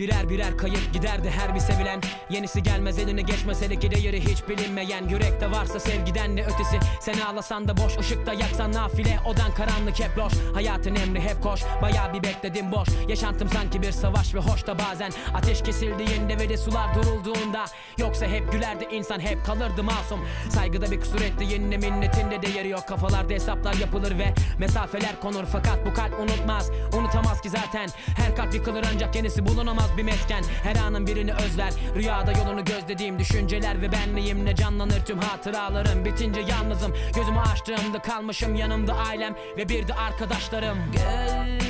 Birer birer kayıp giderdi her bir sevilen. Yenisi gelmez eline geçmez hele ki değeri hiç bilinmeyen. Yürekte varsa sevgiden ne ötesi. Sen ağlasan da boş ışıkta yaksan nafile. Odan karanlık hep loş. Hayatın emri hep koş. Baya bir bekledim boş. Yaşantım sanki bir savaş ve hoş da bazen. Ateş kesildiğinde ve de sular durulduğunda. Yoksa hep gülerdi insan hep kalırdı masum. Saygıda bir kusur ettiğinde minnetinde değeri yok Kafalarda hesaplar yapılır ve mesafeler konur. Fakat bu kalp unutmaz unutamaz ki zaten. Her kalp yıkılır ancak yenisi bulunamaz bir mesken. Her anın birini özler Rüyada yolunu gözlediğim düşünceler ve benliğimle canlanır tüm hatıralarım? Bitince yalnızım gözümü açtığımda kalmışım. Yanımda ailem ve bir de arkadaşlarım. Gelsin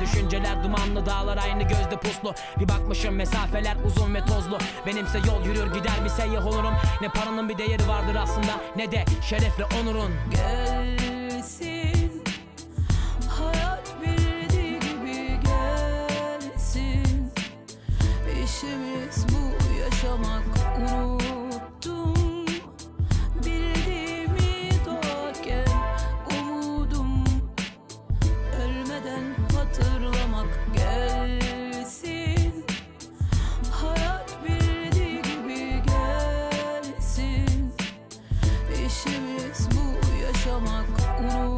Düşünceler dumanlı dağlar aynı gözde puslu. Bir bakmışım mesafeler uzun ve tozlu. Benimse yol yürür gider bir seyyah olurum? Ne paranın bir değeri vardır aslında ne de şerefle onurun. Gelsin Uru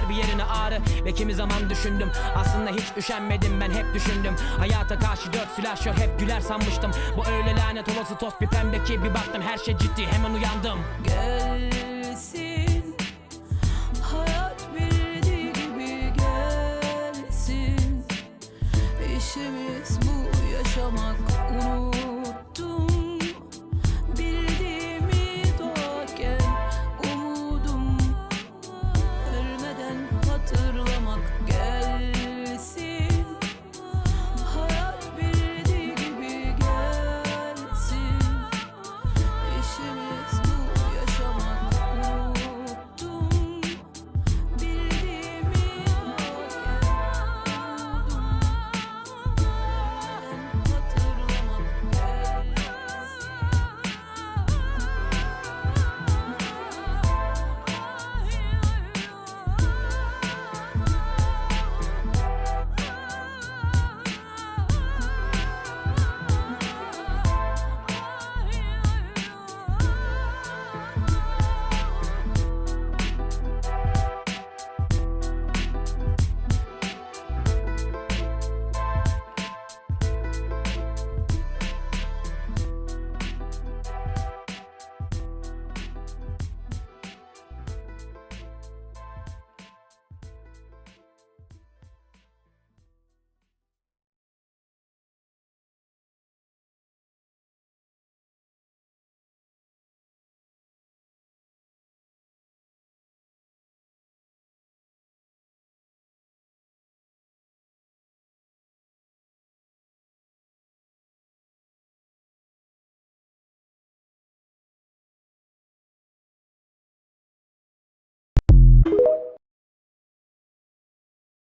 bir yerine ağrı. Ve kimi zaman düşündüm aslında hiç üşenmedim. Ben hep düşündüm Hayata karşı dört silahşör hep güler sanmıştım. Bu öyle lanet olası toz bir pembe ki bir baktım her şey ciddi hemen uyandım